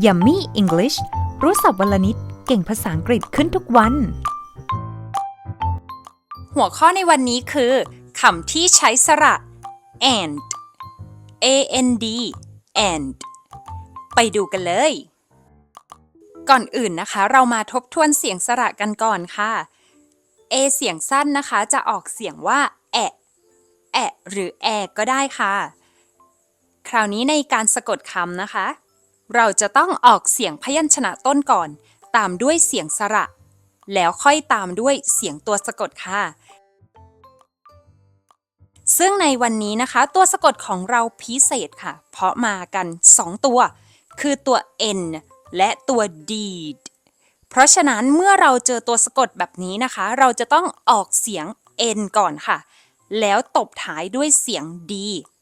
Yummy English รู้ศัพท์วลนิด เก่งภาษาอังกฤษขึ้นทุกวัน หัวข้อในวันนี้คือคำที่ใช้สระ and a n d and ไปดูกันเลย ก่อนอื่นนะคะ เรามาทบทวนเสียงสระกันก่อนค่ะ a เสียงสั้นนะคะจะออกเสียงว่าแอะแอะหรือแอก็ได้ค่ะ คราวนี้ในการสะกดคำนะคะ เราจะต้องออกเสียงพยัญชนะต้นก่อน ตามด้วยเสียงสระ แล้วค่อยตามด้วยเสียงตัวสะกดค่ะ ซึ่งในวันนี้นะคะ ตัวสะกดของเราพิเศษค่ะ เพราะมากัน 2 ตัว คือตัว n และตัว d เพราะฉะนั้นเมื่อเราเจอตัวสะกดแบบนี้นะคะ เราจะต้องออกเสียง n ก่อนค่ะ แล้วตบท้ายด้วยเสียง d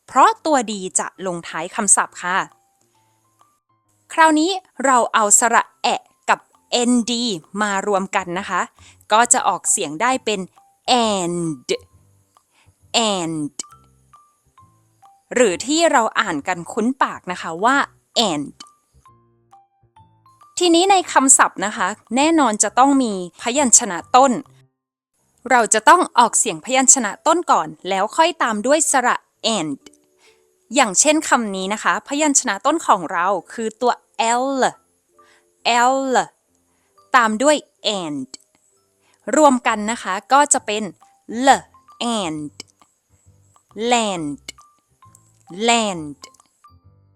เพราะตัว d จะลงท้ายคำศัพท์ค่ะ คราวนี้เราเอาสระแอะกับ nd มารวมกันนะคะ ก็จะออกเสียงได้เป็น and and หรือที่เราอ่านกันคุ้นปากนะคะว่า and ทีนี้ในคำศัพท์นะคะ แน่นอนจะต้องมีพยัญชนะต้น เราจะต้องออกเสียงพยัญชนะต้นก่อน แล้วค่อยตามด้วยสระ and อย่างเช่นคำนี้นะคะ พยัญชนะต้นของเราคือตัว l l ตามด้วย and รวมกันนะคะก็จะเป็น l and land land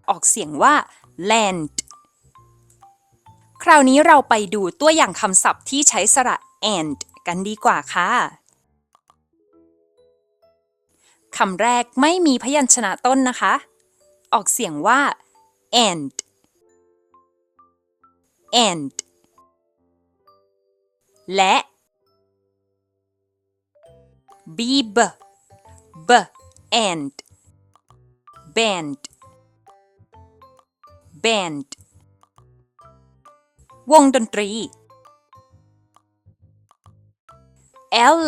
ออกเสียงว่า land คราวนี้เราไปดูตัวอย่างคำศัพท์ที่ใช้สระ and กันดีกว่าค่ะ คำแรกไม่มีพยัญชนะต้นนะคะ ออกเสียงว่า and and และ b b b and band band วงดนตรี l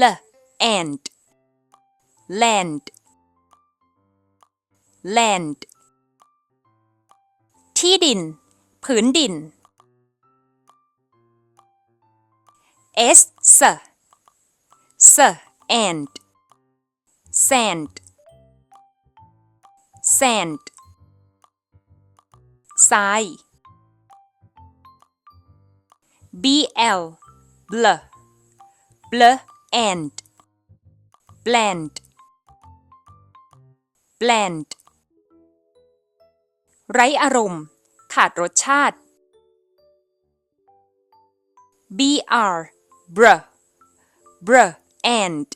l and land land ที่ดิน ผืนดิน s s s and sand sand ทราย bl bl bl and bland bland ไร้อารมณ์ ขาดรสชาติ br br br and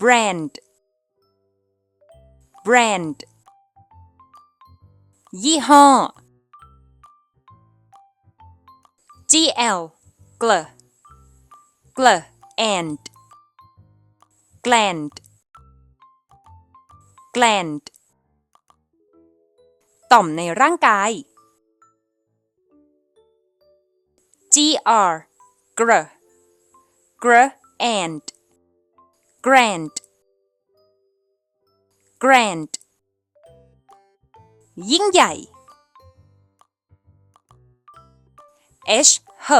brand brand ยี่ห้อ gl gl gl and gland gland ต่อมในร่างกาย gr gr gr and grand grand ยิ่งใหญ่ h h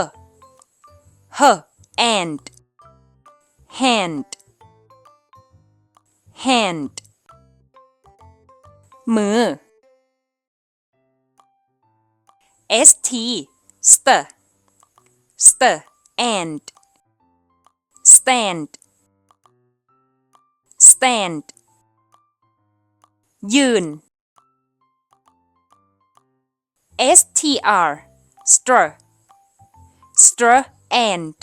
h and hand hand มือ st st st and stand stand ยืน str str str and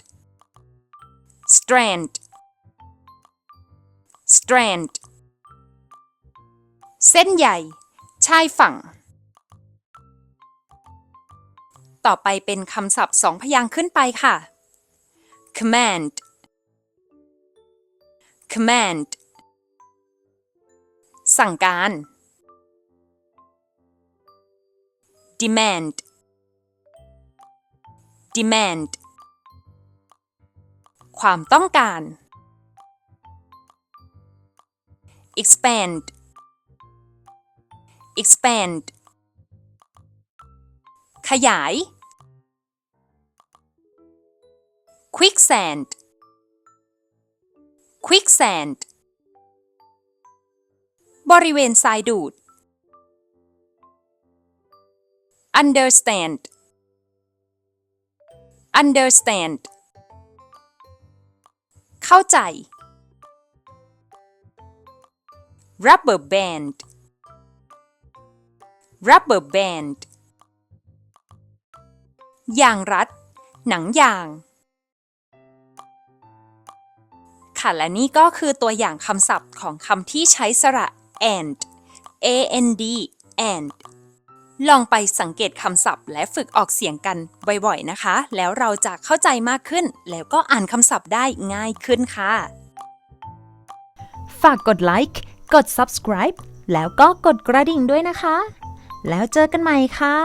strand strand เส้นใหญ่ ชายฝั่ง ต่อไปเป็นคำศัพท์สองพยางค์ขึ้นไปค่ะ command command สั่งการ demand demand ความต้องการ expand expand ขยาย quicksand quicksand บริเวณทรายดูด understand understand เข้าใจ rubber band rubber band ยางรัด หนังยาง ค่ะ และนี่ก็คือตัวอย่างคำศัพท์ของคำที่ใช้สระ and a n d and ลองไปสังเกตคำศัพท์ และฝึกออกเสียงกันบ่อยๆนะคะ แล้วเราจะเข้าใจมากขึ้น แล้วก็อ่านคำศัพท์ได้ง่ายขึ้นค่ะ ฝากกดไลค์ กด subscribe แล้วก็กดกระดิ่งด้วยนะคะ แล้วเจอกันใหม่ค่ะ